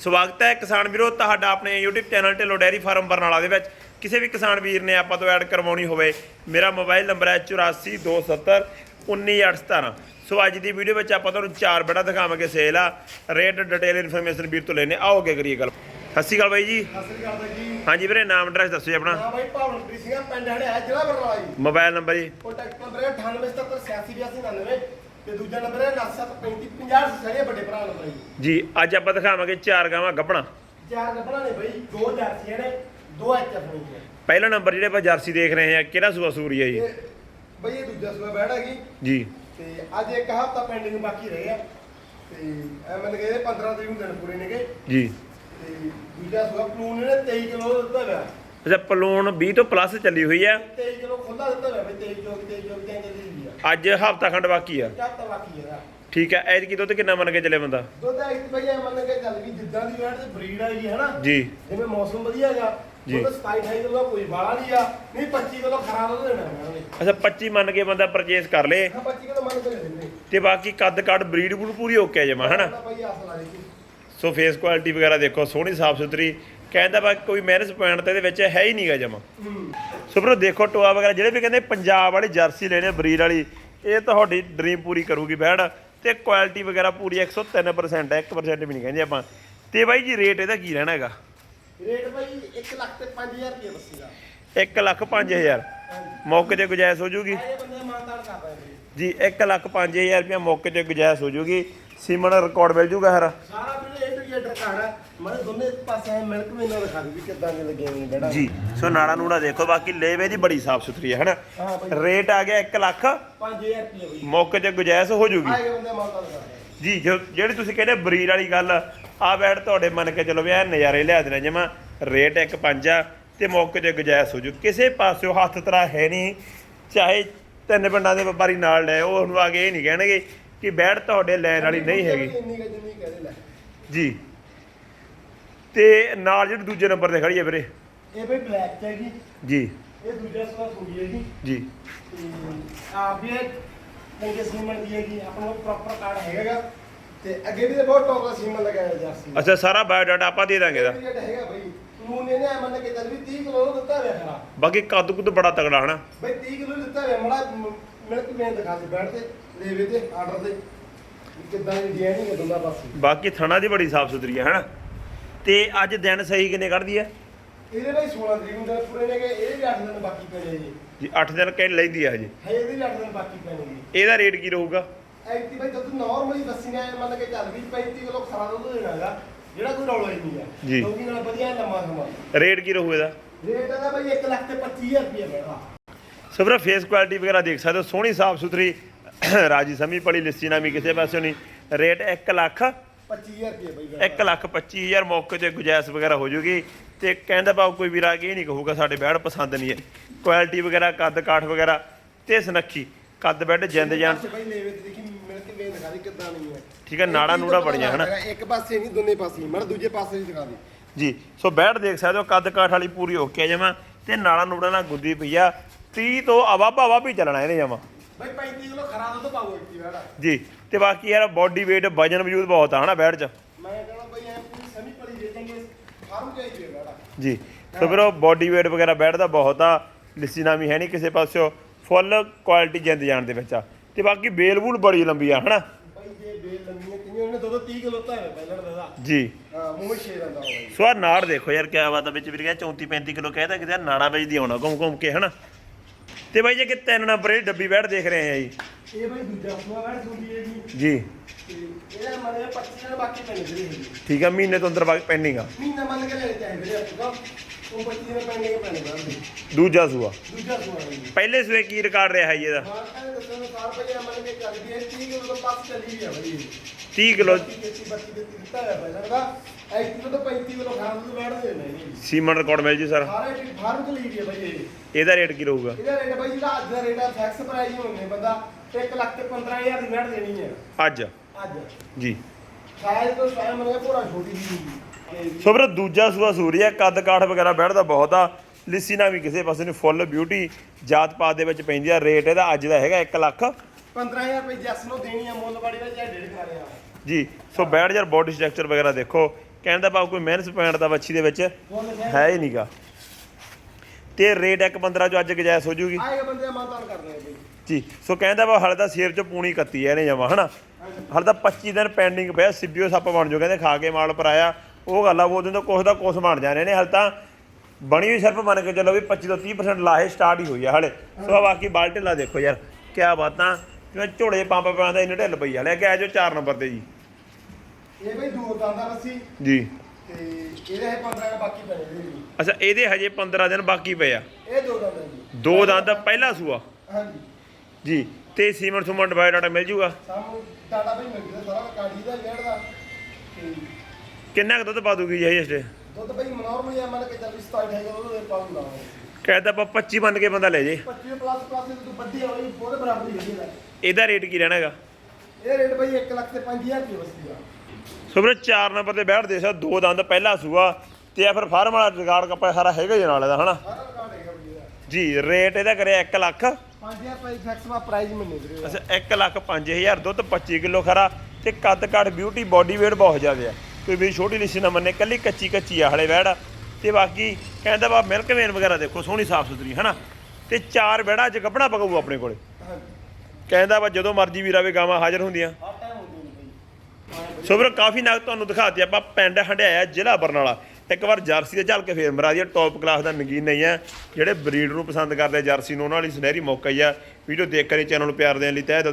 ਸਵਾਗਤ ਹੈ ਕਿਸਾਨ ਵੀਰੋ ਤੁਹਾਡਾ ਆਪਣੇ YouTube channel Dhillon dairy farm Barnala ਦੇ ਵਿੱਚ। ਕਿਸੇ ਵੀ ਕਿਸਾਨ ਵੀਰ ਨੇ ਆਪਾਂ ਤੋਂ ਐਡ ਕਰਵਾਉਣੀ ਹੋਵੇ ਮੇਰਾ ਮੋਬਾਈਲ ਨੰਬਰ ਹੈ 8427 19817 ਸੋ ਅੱਜ ਦੀ ਵੀਡੀਓ ਵਿੱਚ ਆਪਾਂ ਤੁਹਾਨੂੰ ਚਾਰ ਬੜਾ ਦਿਖਾਵਾਂਗੇ ਸੇਲ ਆ। ਰੇਟ ਡਿਟੇਲ ਇਨਫੋਰਮੇਸ਼ਨ ਵੀਰ ਤੋਂ ਲੈਣੇ। ਆਓ ਅੱਗੇ ਕਰੀਏ ਗੱਲ। ਸਤਿ ਸ਼੍ਰੀ ਅਕਾਲ ਬਾਈ ਜੀ। ਸਤਿ ਸ੍ਰੀ ਅਕਾਲ ਬਾਈ ਜੀ। ਹਾਂਜੀ ਵੀਰੇ ਨਾਮ ਐਡਰੈਸ ਦੱਸੋ ਜੀ ਆਪਣਾ। ਹਾਂ ਬਾਈ ਭਾਵਨਪ੍ਰੀਤ ਸਿੰਘ ਪਿੰਡ ਹੜਿਆ ਜ਼ਿਲ੍ਹਾ ਬਰਨਾਲਾ ਜੀ। ਮੋਬਾਈਲ ਨੰਬਰ ਜੀ। ਕੰਟੈਕਟ ਨੰਬਰ ਹੈ 9877868299 ਤੇ ਦੂਜਾ ਨੰਬਰ ਹੈ 973550 ਸਾਰੇ ਵੱਡੇ ਭਰਾ ਨੰਬਰ ਹੈ ਜੀ। ਜੀ ਅੱਜ ਆਪਾਂ ਦਿਖਾਵਾਂਗੇ ਚਾਰ ਗਾਵਾਂ ਗੱਪਣਾ। ਚਾਰ ਗੱਬਣਾ ਨੇ ਬਾਈ ਦੋ ਜਰਸੀਆਂ ਨੇ ਦੋ ਐਚਐਫ ਨੇ। ਪਹਿਲਾ ਨੰਬਰ ਜਿਹੜੇ ਆਪਾਂ ਜਰਸੀ ਦੇਖ ਰਹੇ ਹਾਂ ਕਿਹੜਾ ਸੂਆ ਸੂਰੀ ਹੈ ਜੀ? ਬਾਈ ਇਹ ਦੂਜਾ ਸੂਆ ਬੈਠ ਹੈਗੀ ਜੀ। ਤੇ ਅੱਜ ਇੱਕ ਹਫਤਾ ਪੈਂਡਿੰਗ ਬਾਕੀ ਰਹਿ ਗਿਆ ਤੇ ਐ ਕੇ ਇਹਦੇ 15 ਤਰੀਕ ਨੂੰ ਦਿਨ ਪੂਰੇ ਨੇਗੇ। ਜੀ। ਤੇ ਦੂਜਾ ਸੂਆ ਪਲੂਨ ਨੇ 23 ਕਿਲੋ ਦਿੱਤਾ ਹੋਇਆ ਅੱਛਾ ਪਲੂਣ 20 ਤੋਂ ਪਲੱਸ ਚੱਲੀ ਹੋਈ ਆ। 23 ਕਿਲੋ ਖੁੱਲਾ ਦਿੱਤਾ ਹੋਇਆ ਬਈ 23 ਜੋ 23 ਜੋ ਕਿੰਨੇ ਦੀ ਆ। ਅੱਜ ਹਫਤਾ ਖੰਡ ਬਾਕੀ ਆ। ਬਾਕੀ ਠੀਕ ਹੈ ਐਤਕੀ ਦੁੱਧ ਕਿੰਨਾ ਮੰਨ ਕੇ ਚੱਲੇ ਬੰਦਾ? ਦੁੱਧ ਇੱਕ ਭਈ ਐ ਮੰਨ ਕੇ ਚੱਲ ਗਈ ਜਿੱਦਾਂ ਦੀ ਵੈਟ ਤੇ ਬਰੀਡ ਆਈ ਹੈ ਹਨਾ। ਜੀ। ਜਿਵੇਂ ਮੌਸਮ ਵਧੀਆ ਹੈਗਾ ਜੀ। ਦੁੱਧ 27 28 ਕਿਲੋ ਕੋਈ ਬਾਲਾ ਨਹੀਂ ਆ ਨਹੀਂ 25 ਕਿਲੋ ਖਰਾਬ ਦੁੱਧ ਦੇਣਾ ਇਹਨਾਂ ਨੇ। ਅੱਛਾ 25 ਮੰਨ ਕੇ ਬੰਦਾ ਪਰਚੇਸ ਕਰ ਲੇ। ਹਾਂ 25 ਕਿਲੋ ਮੰਨ ਕੇ ਲੈ ਲੈਂਦੇ ਤੇ ਬਾਕੀ ਕੱਦ ਕੱਦ ਬਰੀਡ ਬੂਡ ਪੂਰੀ ਓਕੇ ਜਮਾ ਹਨਾ? ਸੋ ਫੇਸ ਕੁਆਲਿਟੀ ਵਗੈਰਾ ਦੇਖੋ ਸੋਹਣੀ ਸਾਫ਼ ਸੁਥਰੀ ਕਹਿੰਦਾ ਬਾ ਕੋਈ ਮੈਨਸ ਪੁਆਇੰਟ ਤੇ ਇਹਦੇ ਵਿੱਚ ਹੈ ਹੀ ਨਹੀਂਗਾ ਜਮਾ। ਸੋ ਬਰੋ ਦੇਖੋ ਟੋਆ ਵਗੈਰਾ ਜਿਹੜੇ ਵੀ ਕਹਿੰਦੇ ਪੰਜਾਬ ਵਾਲੀ ਜਰਸੀ ਲੈਣੇ ਬਰੀਡ ਵਾਲੀ ਇਹ ਤੁਹਾਡੀ ਡ੍ਰੀਮ ਪੂਰੀ ਕਰੂਗੀ ਬੈੜ ਤੇ ਕੁਆਲਿਟੀ ਵਗੈਰਾ ਪੂਰੀ 103% ਹੈ 1% ਵੀ ਨਹੀਂ ਕਹਿੰਦੇ ਆਪਾਂ। ਤੇ ਬਾਈ ਜੀ ਰੇਟ ਇਹਦਾ ਕੀ ਰਹਿਣਾ ਹੈਗਾ? ਰੇਟ ਭਾਈ 1 ਲੱਖ ਤੇ 5000 ਰੁਪਏ ਦੱਸੀਗਾ 1 ਲੱਖ 5000 ਮੌਕੇ ਤੇ ਗੁਜਾਇਸ਼ ਹੋ ਜੂਗੀ? ਜੀ 1 ਲੱਖ 5000 ਰੁਪਏ ਮੌਕੇ ਤੇ ਗੁਜਾਇਸ਼ ਹੋ ਜੂਗੀ। ਸੀਮਨ ਰਿਕਾਰਡ ਮਿਲ ਜੂਗਾ ਹਰ ਸਾਰਾ ਵੀਰੇ ਏ ਟੂ ਜ਼ੈਡ ਰਿਕਾਰਡ ਹੈ ਮੈਂ ਦੋਨੇ ਪਾਸੇ ਮਿਲਕ ਮੈਨੂੰ ਦਿਖਾ ਦੂੰ ਵੀ ਕਿੱਦਾਂ ਦੇ ਲੱਗੇ ਹੋਏ ਨੇ ਬੈੜਾ ਜੀ ਸੋ ਨਾੜਾ ਨੂੜਾ ਦੇਖੋ ਬਾਕੀ ਲੇਵੇ ਦੀ ਬੜੀ ਸਾਫ਼ ਸੁਥਰੀ ਹੈ ਹਨਾ? ਹਾਂ ਭਾਈ। ਰੇਟ ਆ ਗਿਆ 1 ਲੱਖ। 5000 ਰੁਪਏ ਬਈ। ਮੌਕੇ ਤੇ ਗੁਜਾਇਸ਼ ਹੋ ਜੂਗੀ। ਆਏ ਬੰਦੇ ਮਾਨਤਾਨ ਕਰਦੇ ਜੀ ਜੋ ਜਿਹੜੀ ਤੁਸੀਂ ਕਹਿੰਦੇ ਬਰੀਡ ਵਾਲੀ ਗੱਲ ਆ ਬੈਠ ਤੁਹਾਡੇ ਮੰਨ ਕੇ ਚਲੋ ਵੀ ਇਹ ਨਜ਼ਾਰੇ ਲਿਆ ਦੇਣਾ ਜਮਾ ਰੇਟ ਇੱਕ ਪੰਜ ਆ ਤੇ ਮੌਕੇ ਤੇ ਗੁਜਾਇਸ਼ ਹੋ ਜੂ। ਕਿਸੇ ਪਾਸਿਓ ਹੱਥ ਤਰਾ ਹੈ ਨਹੀਂ ਚਾਹੇ ਤਿੰਨ ਪਿੰਡਾਂ ਦੇ ਵਪਾਰੀ ਨਾਲ ਲੈ ਉਹ ਆ ਕੇ ਇਹ ਨਹੀਂ ਕਹਿਣਗੇ ਕਿ ਬੈਠ ਤੁਹਾਡੇ ਲੈਣ ਵਾਲੀ ਨਹੀਂ ਹੈਗੀ। ਇੰਨੀ ਕੁ ਜਿੰਨੀ ਕਹਦੇ ਲੈ। ਜੀ। ਤੇ ਨਾਲ ਜਿਹੜੀ ਦੂਜੇ ਨੰਬਰ ਤੇ ਖੜੀ ਹੈ ਵੀਰੇ। ਇਹ ਬਈ ਬਲੈਕ ਚ ਹੈਗੀ। ਜੀ। ਇਹ ਦੂਜਾ ਸਵਾ ਸੂੜੀ ਹੈਗੀ ਜੀ। ਤੇ ਆ ਵੀ ਇਹ ਸੀਮਨ ਦੀ ਹੈਗੀ ਆਪਣਾ ਪ੍ਰੋਪਰ ਕਾਰਡ ਹੈਗਾਗਾ। ਤੇ ਅੱਗੇ ਵੀ ਤੇ ਬਹੁਤ ਟੌਪ ਦਾ ਸੀਮਨ ਲਗਾਇਆ ਜਰਸੀ ਅੱਛਾ ਸਾਰਾ ਬਾਇਓਡਾਟਾ ਆਪਾਂ ਦੇ ਦਾਂਗੇ ਦਾ ਹੈਗਾ ਬਈ। ਨੂੰ ਨੇ ਨੇ ਮੰਨ ਕੇ ਚੱਲ ਵੀ 30 ਕਿਲੋ ਦਾ ਦਿੱਤਾ ਹੋਇਆ ਖਰਾ ਬਾਕੀ ਕੱਦ ਕੁੱਦ ਬੜਾ ਤਗੜਾ ਹਨਾ? ਬਈ 30 ਕਿਲੋ ਦਿੱਤਾ ਹੋਇਆ ਮੜਾ ਮਿਲਕ ਮੇਨ ਦਿਖਾ ਦੇ ਬੈਠ ਤੇ ਲੇਵੇ ਤੇ ਆਰਡਰ ਤੇ। ਕਿੱਦਾਂ ਦੀ ਡਿਜ਼ਾਈਨ ਨਹੀਂ ਕਰਦਾ ਬਸ। ਬਾਕੀ ਥਣਾ ਦੀ ਬੜੀ ਸਾਫ਼ ਸੁਥਰੀ ਹੈ ਹਨਾ? ਤੇ ਅੱਜ ਦਿਨ ਸਹੀ ਕਿੰਨੇ ਕੱਢਦੀ ਹੈ? ਇਹਦੇ ਬਈ 16 ਤਰੀਕ ਨੂੰ ਦਿਨ ਪੂਰੇ ਨੇਗੇ ਇਹ ਵੀ 8 ਦਿਨ ਬਾਕੀ ਪੈ ਜਾਏ ਜੀ। ਜੀ 8 ਦਿਨ ਕਹਿ ਲੈਂਦੀ ਹੈ ਹਜੇ। ਹੈ ਇਹਦੇ ਵੀ 8 ਦਿਨ ਬਾਕੀ ਪੈਣਗੇ ਇਹਦਾ ਰੇਟ ਕੀ ਰਹੂਗਾ? ਐਕਟੀ ਬਾਈ ਜਦੋਂ ਨਾਰਮਲੀ ਦੱਸੀ ਨੇ ਮੰਨ ਕੇ ਚੱਲ ਵੀ 35 ਕਿਲੋ ਖਰਾ ਦੁੱਧ ਦੇਣਾ ਹੈਗਾ ਜਿਹੜਾ ਕੋਈ ਰੌਲਾ ਹੀ ਨਹੀਂ ਆ। ਜੀ। ਕਿਉਂਕਿ ਨਾਲ ਵਧੀਆ ਲੰਮਾ ਸਮਾਂ। ਰੇਟ ਕੀ ਰਹੂ ਇਹਦਾ? ਰੇਟ ਇਹਦਾ ਬਾਈ 1 ਲੱਖ ਤੇ 25000 ਰੁਪਏ ਬੈਠਾ ਸੋ ਵੀਰੇ ਫੇਸ ਕੁਆਲਿਟੀ ਵਗੈਰਾ ਦੇਖ ਸਕਦੇ ਹੋ। ਸੋਹਣੀ ਸਾਫ਼ ਸੁਥਰੀ ਰਾਜੀ ਸਮੀ ਪੜੀ ਲਿੱਸੀ ਨਾ ਵੀ ਕਿਸੇ ਪਾਸਿਓਂ ਨਹੀਂ। ਰੇਟ 1 ਲੱਖ 25000 ਰੁਪਏ ਬਾਈ 1 ਲੱਖ 25000 ਮੌਕੇ ਤੇ ਗੁਜਾਇਸ਼ ਵਗੈਰਾ ਹੋ ਜੂਗੀ ਤੇ ਕਹਿੰਦਾ ਬਾਬ ਕੋਈ ਵੀਰ ਕੇ ਇਹ ਨਹੀਂ ਕਹੂਗਾ ਸਾਡੇ ਬੈਡ ਪਸੰਦ ਨਹੀਂ ਹੈ। ਕੁਆਲਿਟੀ ਵਗੈਰਾ ਕੱਦ ਕਾਠ ਵਗੈਰਾ ਤੇ ਸੁਨੱਖੀ ਕੱਦ ਬੈਡ ਜਿੰਦ ਜਾਨ। ਬਾਈ ਲੇਵੇ ਤੇ ਦੇਖੀ ਮਿਲ ਕੇ ਵੇਖ ਦਿਖਾ ਦੇ ਕਿੱਦਾਂ ਨਹੀਂ ਹੈ। ਠੀਕ ਹੈ ਨਾੜਾ ਨੂੜਾ ਬੜੀਆਂ ਹਨਾ? ਇੱਕ ਪਾਸੇ ਨਹੀਂ ਦੋਨੇ ਪਾਸੇ ਮੜ ਦੂਜੇ ਪਾਸੇ ਵੀ ਦਿਖਾ ਦੇ। ਜੀ ਸੋ ਬੈਡ ਦੇਖ ਸਕਦੇ ਹੋ ਕੱਦ ਕਾਠ ਵਾਲੀ ਪੂਰੀ ਓਕੇ ਜਮਾ ਤੇ ਨਾੜਾ ਨੂੜਾ ਨਾਲ ਗੁੱਦੀ ਪਈ ਆ। 30 ਤੋਂ ਅਵਾਬਾ ਵਾਬੀ ਚੱਲਣਾ ਇਹਨੇ ਜਮਾ ਬਾਈ 35 ਕਿਲੋ ਖਰਾ ਦੁੱਧ ਪਾਓ ਇੱਕੀ ਜੀ। ਤੇ ਬਾਕੀ ਯਾਰ ਬਾਡੀ weight ਵਜਨ ਵਜੂਦ ਬਹੁਤ ਆ ਹਨਾ ਬੈਡ 'ਚ ਮੈਂ ਕਹਿੰਦਾ ਬਾਈ ਐ ਪੂਰੀ ਸਮੀ ਦੇ ਦੇਂਗੇ ਫਾਰਮ ਚਾਹੀਦੀ ਹੈ ਬੈਠਾ। ਜੀ ਸੋ ਵੀਰੋ ਬਾਡੀ weight ਵਗੈਰਾ ਬੈਡ ਦਾ ਬਹੁਤ ਆ ਲਿੱਸੀ ਨਾਮੀ ਹੈ ਨਹੀਂ ਕਿਸੇ ਪਾਸਿਓ ਫੁੱਲ ਕੁਆਲਿਟੀ ਜਿੰਦ ਜਾਣ ਦੇ ਵਿੱਚ ਆ। ਤੇ ਬਾਕੀ ਬੇਲ ਬੂਲ ਬੜੀ ਲੰਬੀ ਆ ਹਨਾ। ਜੇ ਬੇਲ ਲੰਮੀਆਂ ਕਿੰਨੀਆਂ ਉਹਨੇ ਦੋ ਦੋ 30 ਕਿਲੋ ਤਾਂ ਹੈ ਪਹਿਲਾਂ ਦਾ ਜੀ। ਹਾਂ ਮੂੰਹ ਛੇ ਰੰਦਾ ਹੋਇਆ ਸੋ ਆ ਨਾੜ ਦੇਖੋ ਯਾਰ ਕਿਆ ਬਾਤ ਆ ਵਿੱਚ ਵੀਰ ਕਹਿੰਦਾ 34 35 ਕਿਲੋ ਕਹਿੰਦਾ ਕਿਤੇ ਨਾੜਾ ਵੇਚਦੀ ਆਉਣਾ ਘੁੰਮ ਘੁੰਮ ਕੇ ਹਨਾ। ਤੇ ਬਾਈ ਜੇ ਕਿ ਤਿੰਨ ਨੰਬਰ ਡੱਬੀ ਬੈਠ ਦੇਖ ਰਹੇ ਆ ਜੀ। ਇਹ ਬਾਈ ਦੂਜਾ ਸੂਆ ਬੈਠ ਸੁਣਦੀ ਹੈ ਜੀ ਜੀ। ਤੇ ਇਹਦਾ ਮਨੇ 25 ਦਿਨ ਬਾਕੀ ਪੈਣੇ ਜਿਹੜੇ ਹੈਗੇ। ਠੀਕ ਆ ਮਹੀਨੇ ਤੋਂ ਅੰਦਰ ਪੈਂਡਿੰਗ ਆ। ਮਹੀਨਾ ਮੰਨ ਕੇ ਲੈਣੇ ਚਾਹੀਦੇ ਵੀਰੇ ਆਪਾਂ ਉਹ 25 ਦਿਨ ਪੈਣੇ ਪੈਣੇ ਬਾਅਦ ਦੂਜਾ ਸੂਆ। ਦੂਜਾ ਸੂਆ ਹੈ ਜੀ। ਪਹਿਲੇ ਸੂਏ ਕੀ ਰਿਕਾਰਡ ਰਿਹਾ ਜੀ ਇਹਦਾ? ਹਾਂ ਇਹ ਸਾਰ ਮੰਨ ਕੇ 30 ਕਿਲੋ ਤੋਂ ਪਾਸ ਚੱਲੀ ਵੀ ਆ ਬਾਈ 30 ਕਿਲੋ। 30 32 ਦੇ ਦਿੱਤਾ ਹੈ ਪਹਿਲਾਂ ਦਾ ਐਕ ਕਿਲੋ ਤੋਂ 35 ਕਿਲੋ ਖਾਣ ਨੂੰ ਬੈਠ ਦੇ ਨਹੀਂ ਸੀਮਨ ਰਿਕਾਰਡ ਮਿਲ ਜੀ ਸਰ। ਸਾਰੇ ਫਾਰਮ ਚ ਲਈ ਵੀ ਆ ਬਾਈ ਇਹ। ਇਹਦਾ ਰੇਟ ਕੀ ਰਹੂਗਾ? ਇਹਦਾ ਰੇਟ ਬਾਈ ਜਿਹੜਾ ਅੱਜ ਦਾ ਰੇਟ ਆ ਫੈਕਸ ਪ੍ਰਾਈਸ ਹੋਣੇ ਬੰਦਾ 1 ਲੱਖ ਤੇ 15000 ਦੀ ਬੈਠ ਦੇਣੀ ਹੈ। ਅੱਜ? ਅੱਜ। ਜੀ। ਸ਼ਾਇਦ ਤੋਂ ਸ਼ਾਇਦ ਮੰਨ ਕੇ ਪੂਰਾ ਛੋਟੀ ਜੀ ਤੇ ਸੋ ਵੀਰੇ ਦੂਜਾ ਸੂਆ ਸੂਰੀ ਹੈ ਕੱਦ ਕਾਠ ਵਗੈਰਾ ਬੈਠਦਾ ਬਹੁਤ ਆ। ਲਿੱਸੀ ਨਾ ਵੀ ਕਿਸੇ ਪਾਸੇ ਨੂੰ ਫੁੱਲ ਬਿਊਟੀ ਜਾਤ ਪਾਤ ਦੇ ਵਿੱਚ ਪੈਂਦੀ ਆ ਰੇਟ ਇਹਦਾ ਅੱਜ ਦਾ ਹੈਗਾ 1 ਲੱਖ। 15000 ਰੁਪਏ ਜੱਸ ਨੂੰ ਦੇਣੀ ਆ ਮੁੱਲ ਵਾੜੀ ਦਾ ਜਾਂ ਡੇਢ ਕਰਿਆ ਜੀ ਸੋ ਬੈਠ ਯਾਰ ਬੋਡੀ ਸਟਰਕਚਰ ਵਗੈਰਾ ਦੇਖੋ। ਕਹਿਣ ਦਾ ਭਾਵ ਕੋਈ ਮਿਹਨਤ ਪੈਣ ਦਾ ਵੱਛੀ ਦੇ ਵਿੱਚ ਹੈ। ਹੀ ਨਹੀਂਗਾ ਤੇ ਰੇਟ ਇੱਕ 15 ਜੋ ਅੱਜ ਗੁਜਾਇਸ਼ ਹੋ ਜੂਗੀ। ਆਏਗਾ ਬੰਦੇ ਮਾਨਤਾਨ ਕਰ ਰਹੇ ਬਈ ਜੀ। ਸੋ ਕਹਿੰਦਾ ਵਾ ਹਲੇ ਤਾਂ ਸੇਰ ਚ ਪੂਣੀ ਕੱਤੀ ਐ ਨੇ ਜਮਾ ਹਨਾ? ਹਲੇ ਤਾਂ 25 ਦਿਨ ਪੈਂਡਿੰਗ ਪਿਆ ਸਿੱਬੀਓ ਸੱਪ ਬਣ ਜੋ ਕਹਿੰਦੇ ਖਾ ਕੇ ਮਾਲ ਪਰ ਆਇਆ। ਉਹ ਗੱਲ ਆ ਉਹ ਦਿਨ ਤਾਂ ਕੁਛ ਦਾ ਕੁਛ ਬਣ ਜਾਣੇ ਨੇ ਹਲੇ ਤਾਂ ਬਣੀ ਹੋਈ ਸਿਰਫ ਮੰਨ ਕੇ ਚੱਲੋ ਵੀ 25 ਤੋਂ 30% ਲਾਹੇ ਸਟਾਰਟ ਹੀ ਹੋਈ ਆ ਹਲੇ। ਸੋ ਬਾਕੀ ਬਾਲ ਢਿੱਲਾ ਦੇਖੋ ਯਾਰ ਕਿਆ ਬਾਤਾਂ। ਜਿਵੇਂ ਝੋਲੇ ਪੰਪ ਪਾਉਂਦਾ ਇੰਨੇ ਢਿੱਲ ਪਈ ਹਲੇ ਆ ਜਾਓ 4 ਨੰਬਰ ਤੇ ਜੀ। ਇਹ ਬਈ ਦੋ ਦੰਦਾਂ ਰੱਸੀ। ਜੀ। ਤੇ ਇਹਦੇ ਹੈ 15 ਬਾਕੀ ਪਏ ਨੇ ਜੀ। ਅੱਛਾ ਇਹਦੇ ਹਜੇ 15 ਦਿਨ ਬਾਕੀ ਪਏ ਆ। ਇਹ ਦੋ ਦੰਦਾਂ ਜੀ। ਦੋ ਦੰਦ ਪਹਿਲਾ ਸੂਆ? ਹਾਂਜੀ। ਜੀ। ਤੇ ਸੀਮਨ ਸੁਮਨ ਬਾਇਓਡਾਟਾ ਮਿਲ ਜੂਗਾ? ਸਾਨੂੰ ਡਾਟਾ ਬਈ ਮਿਲ ਗਿਆ ਸਾਰਾ ਕਾਜੀ ਦਾ ਲੈਣ ਦਾ। ਤੇ ਕਿੰਨਾ ਕੁ ਦੁੱਧ ਪਾ ਦੂਗੀ ਜੀ ਇਹ ਸਟੇ ਦੁੱਧ ਬਈ ਨਾਰਮਲ ਜਿਹਾ ਮੰਨ ਕੇ ਚੱਲ ਵੀ 27 ਹੈਗਾ ਉਹਦੇ ਪਾਉਂ ਲਾ ਕਹਿੰਦਾ ਆਪਾਂ 25 ਬੰਦ ਕੇ ਬੰਦਾ ਲੈ ਜੇ। 25 ਪਲੱਸ ਪਲੱਸ ਤੂੰ ਵੱਡੀ ਹੋਈ ਉਹਦੇ ਬਰਾਬਰ ਹੀ ਹੈਗੀ ਇਹਦਾ। ਇਹਦਾ ਰੇਟ ਕੀ ਰਹਿਣਾ ਹੈਗਾ? ਇਹ ਰੇਟ ਬਈ 1 ਲੱਖ ਤੇ 5000 ਰੁਪਏ ਵਸਦੀ ਆ। ਸੋ ਵੀਰੇ 4 ਨੰਬਰ ਤੇ ਬੈਠ ਦੇ ਸਾ ਦੋ ਦੰਦ ਪਹਿਲਾ ਸੂਆ ਤੇ ਆ ਫਿਰ ਫਾਰਮ ਵਾਲਾ ਰਿਕਾਰਡ ਕੱਪਾ ਸਾਰਾ ਹੈਗਾ ਹੀ ਨਾਲ ਇਹਦਾ ਹਨਾ? ਜੀ ਰੇਟ ਇਹਦਾ ਕਰਿਆ 1 ਲੱਖ। 5000 ਰੁਪਏ ਫਿਕਸ ਵਾ ਪ੍ਰਾਈਸ ਮੈਨੂੰ ਵੀਰੇ। ਅੱਛਾ 1 ਲੱਖ 5000 ਦੁੱਧ 25 ਕਿਲੋ ਖਰਾ ਤੇ ਕੱਦ ਕੱਟ ਬਿਊਟੀ ਬੋਡੀ weight ਬਹੁਤ ਜ਼ਿਆਦਾ ਆ। ਕੋਈ ਵੀ ਛੋਟੀ ਲਿਸੀ ਨਾ ਮੰਨੇ ਕੱਲੀ ਕੱਚੀ ਕੱਚੀ ਆ ਹਲੇ ਵੈੜ। ਤੇ ਬਾਕੀ ਕਹਿੰਦਾ ਵਾ ਮਿਲਕ ਵੇਨ ਵਗੈਰਾ ਦੇਖੋ ਸੋਹਣੀ ਸਾਫ਼ ਸੁਥਰੀ ਹਨਾ? ਤੇ ਚਾਰ ਵੈੜਾ ਅੱਜ ਕੱਪੜਾ ਪਕਾਊ ਆਪਣੇ ਕੋਲੇ। ਕਹਿੰਦਾ ਵਾ ਜਦੋਂ ਮਰਜ਼ੀ ਵੀਰ ਆਵੇ ਗਾਵਾਂ ਹਾਜ਼ਰ ਹੁੰਦੀਆਂ। ਸੋ ਵੀਰ ਕਾਫੀ ਨਗ ਤੁਹਾਨੂੰ ਦਿਖਾਤੀ ਆਪਾਂ ਪਿੰਡ ਹੰਡਿਆਇਆ ਜ਼ਿਲ੍ਹਾ ਬਰਨਾਲਾ। ਇੱਕ ਵਾਰ ਜਰਸੀ ਤੇ ਚੱਲ ਕੇ ਫੇਰ ਮਰਾ ਦੀ ਟੌਪ ਕਲਾਸ ਦਾ ਨਗੀਨ ਨਹੀਂ ਹੈ। ਜਿਹੜੇ ਬਰੀਡ ਨੂੰ ਪਸੰਦ ਕਰਦੇ ਜਰਸੀ ਨੂੰ, ਉਹਨਾਂ ਲਈ ਸੁਨਹਿਰੀ ਮੌਕਾ ਹੀ ਆ। ਵੀਡੀਓ ਦੇਖ ਕੇ ਚੈਨਲ ਨੂੰ ਪਿਆਰ ਦੇਣ ਲਈ ਤਹਿ ਦਿਲ ਤੋਂ